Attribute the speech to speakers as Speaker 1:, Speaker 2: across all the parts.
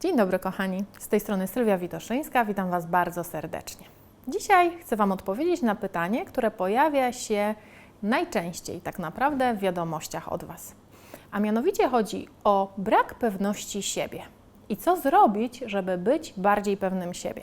Speaker 1: Dzień dobry, kochani. Z tej strony Sylwia Witoszyńska. Witam Was bardzo serdecznie. Dzisiaj chcę Wam odpowiedzieć na pytanie, które pojawia się najczęściej tak naprawdę w wiadomościach od Was. A mianowicie chodzi o brak pewności siebie i co zrobić, żeby być bardziej pewnym siebie.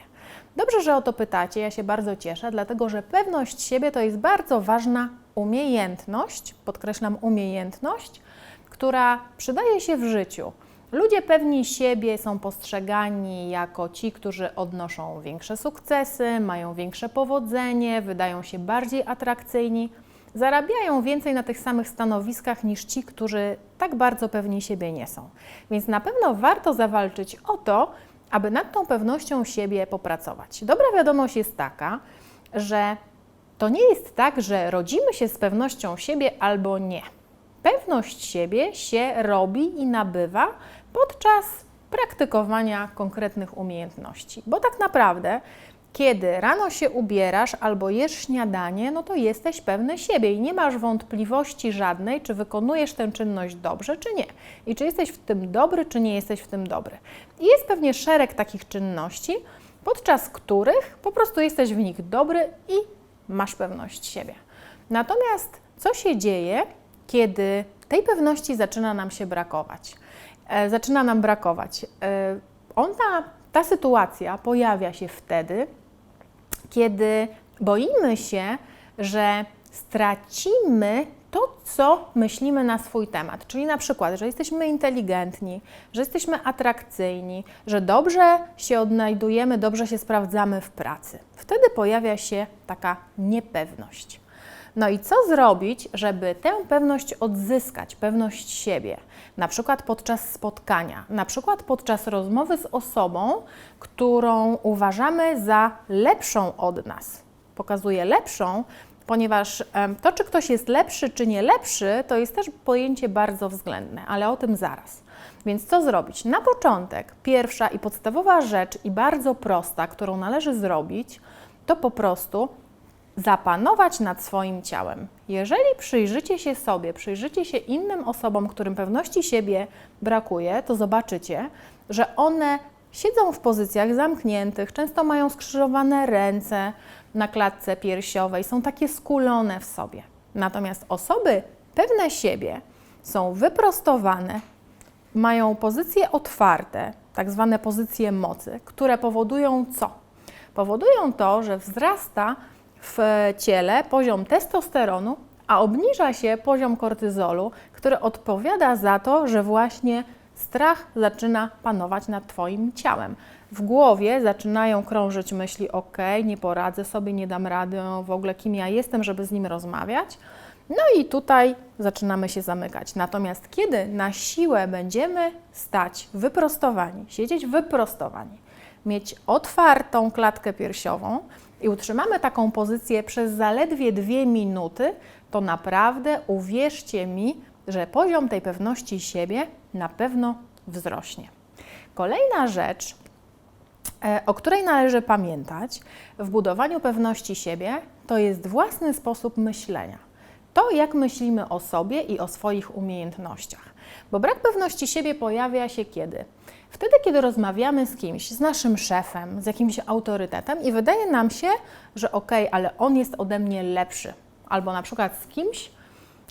Speaker 1: Dobrze, że o to pytacie, ja się bardzo cieszę, dlatego że pewność siebie to jest bardzo ważna umiejętność, podkreślam umiejętność, która przydaje się w życiu. Ludzie pewni siebie są postrzegani jako ci, którzy odnoszą większe sukcesy, mają większe powodzenie, wydają się bardziej atrakcyjni, zarabiają więcej na tych samych stanowiskach niż ci, którzy tak bardzo pewni siebie nie są. Więc na pewno warto zawalczyć o to, aby nad tą pewnością siebie popracować. Dobra wiadomość jest taka, że to nie jest tak, że rodzimy się z pewnością siebie albo nie. Pewność siebie się robi i nabywa podczas praktykowania konkretnych umiejętności. Bo tak naprawdę, kiedy rano się ubierasz albo jesz śniadanie, no to jesteś pewny siebie i nie masz wątpliwości żadnej, czy wykonujesz tę czynność dobrze, czy nie. I czy jesteś w tym dobry, czy nie jesteś w tym dobry. I jest pewnie szereg takich czynności, podczas których po prostu jesteś w nich dobry i masz pewność siebie. Natomiast co się dzieje, kiedy tej pewności zaczyna nam się brakować? E, zaczyna nam brakować. E, ona, ta sytuacja pojawia się wtedy, kiedy boimy się, że stracimy to, co myślimy na swój temat. Czyli na przykład, że jesteśmy inteligentni, że jesteśmy atrakcyjni, że dobrze się odnajdujemy, dobrze się sprawdzamy w pracy. Wtedy pojawia się taka niepewność. No i co zrobić, żeby tę pewność odzyskać, pewność siebie, na przykład podczas spotkania, na przykład podczas rozmowy z osobą, którą uważamy za lepszą od nas. Pokazuję lepszą, ponieważ to, czy ktoś jest lepszy, czy nie lepszy, to jest też pojęcie bardzo względne, ale o tym zaraz. Więc co zrobić? Na początek, pierwsza i podstawowa rzecz, i bardzo prosta, którą należy zrobić, to po prostu zapanować nad swoim ciałem. Jeżeli przyjrzycie się sobie, przyjrzycie się innym osobom, którym pewności siebie brakuje, to zobaczycie, że one siedzą w pozycjach zamkniętych, często mają skrzyżowane ręce na klatce piersiowej, są takie skulone w sobie. Natomiast osoby pewne siebie są wyprostowane, mają pozycje otwarte, tak zwane pozycje mocy, które powodują co? Powodują to, że wzrasta w ciele poziom testosteronu, a obniża się poziom kortyzolu, który odpowiada za to, że właśnie strach zaczyna panować nad Twoim ciałem. W głowie zaczynają krążyć myśli: OK, nie poradzę sobie, nie dam rady, w ogóle kim ja jestem, żeby z nim rozmawiać. No i tutaj zaczynamy się zamykać. Natomiast kiedy na siłę będziemy stać wyprostowani, siedzieć wyprostowani, mieć otwartą klatkę piersiową, i utrzymamy taką pozycję przez zaledwie dwie minuty, to naprawdę uwierzcie mi, że poziom tej pewności siebie na pewno wzrośnie. Kolejna rzecz, e, o której należy pamiętać w budowaniu pewności siebie, to jest własny sposób myślenia. To, jak myślimy o sobie i o swoich umiejętnościach. Bo brak pewności siebie pojawia się kiedy? Wtedy, kiedy rozmawiamy z kimś, z naszym szefem, z jakimś autorytetem i wydaje nam się, że okej, okay, ale on jest ode mnie lepszy. Albo na przykład z kimś,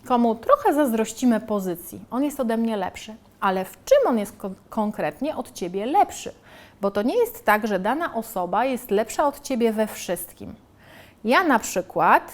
Speaker 1: komu trochę zazdrościmy pozycji. On jest ode mnie lepszy. Ale w czym on jest ko konkretnie od ciebie lepszy? Bo to nie jest tak, że dana osoba jest lepsza od ciebie we wszystkim. Ja na przykład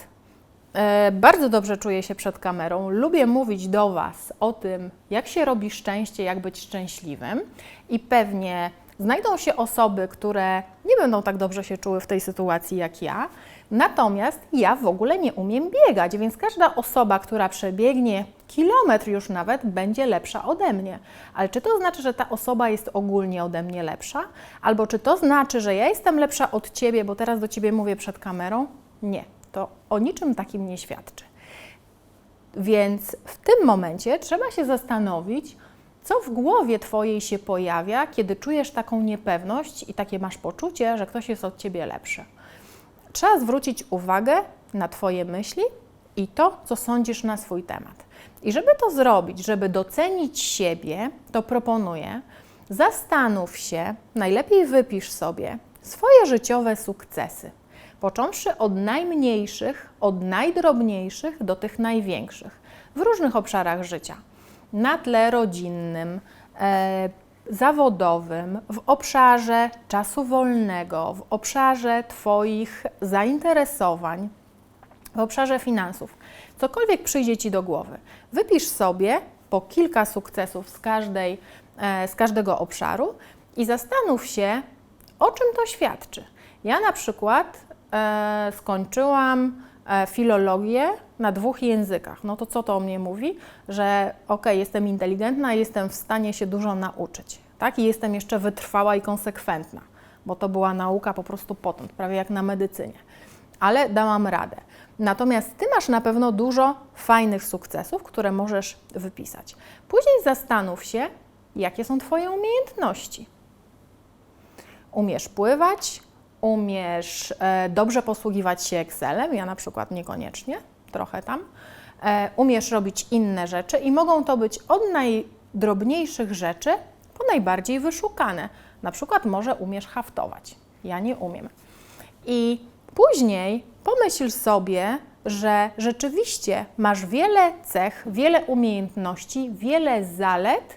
Speaker 1: bardzo dobrze czuję się przed kamerą. Lubię mówić do Was o tym, jak się robi szczęście, jak być szczęśliwym, i pewnie znajdą się osoby, które nie będą tak dobrze się czuły w tej sytuacji jak ja. Natomiast ja w ogóle nie umiem biegać, więc każda osoba, która przebiegnie kilometr już nawet, będzie lepsza ode mnie. Ale czy to znaczy, że ta osoba jest ogólnie ode mnie lepsza? Albo czy to znaczy, że ja jestem lepsza od ciebie, bo teraz do ciebie mówię przed kamerą? Nie to o niczym takim nie świadczy. Więc w tym momencie trzeba się zastanowić, co w głowie Twojej się pojawia, kiedy czujesz taką niepewność i takie masz poczucie, że ktoś jest od Ciebie lepszy. Trzeba zwrócić uwagę na Twoje myśli i to, co sądzisz na swój temat. I żeby to zrobić, żeby docenić siebie, to proponuję, zastanów się, najlepiej wypisz sobie swoje życiowe sukcesy, począwszy od najmniejszych, od najdrobniejszych do tych największych w różnych obszarach życia. Na tle rodzinnym, e, zawodowym, w obszarze czasu wolnego, w obszarze Twoich zainteresowań, w obszarze finansów. Cokolwiek przyjdzie Ci do głowy, wypisz sobie po kilka sukcesów z, każdej, e, z każdego obszaru i zastanów się, o czym to świadczy. Ja na przykład skończyłam e, filologię na dwóch językach. No to co to o mnie mówi? Że ok, jestem inteligentna jestem w stanie się dużo nauczyć. Tak? I jestem jeszcze wytrwała i konsekwentna, bo to była nauka po prostu potąd, prawie jak na medycynie. Ale dałam radę. Natomiast Ty masz na pewno dużo fajnych sukcesów, które możesz wypisać. Później zastanów się, jakie są Twoje umiejętności. Umiesz pływać, umiesz e, dobrze posługiwać się Excelem, ja na przykład niekoniecznie, trochę tam. E, umiesz robić inne rzeczy i mogą to być od najdrobniejszych rzeczy po najbardziej wyszukane. Na przykład może umiesz haftować. Ja nie umiem. I później pomyśl sobie, że rzeczywiście masz wiele cech, wiele umiejętności, wiele zalet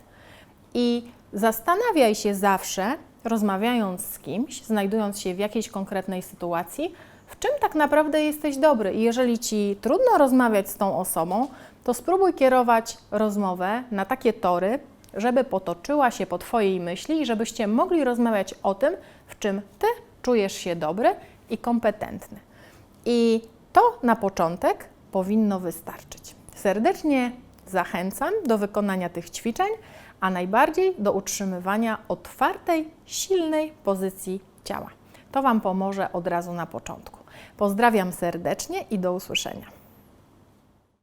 Speaker 1: i zastanawiaj się zawsze, rozmawiając z kimś, znajdując się w jakiejś konkretnej sytuacji, w czym tak naprawdę jesteś dobry. I jeżeli ci trudno rozmawiać z tą osobą, to spróbuj kierować rozmowę na takie tory, żeby potoczyła się po Twojej myśli i żebyście mogli rozmawiać o tym, w czym Ty czujesz się dobry i kompetentny. I to na początek powinno wystarczyć. Serdecznie zachęcam do wykonania tych ćwiczeń, a najbardziej do utrzymywania otwartej, silnej pozycji ciała. To Wam pomoże od razu na początku. Pozdrawiam serdecznie i do usłyszenia.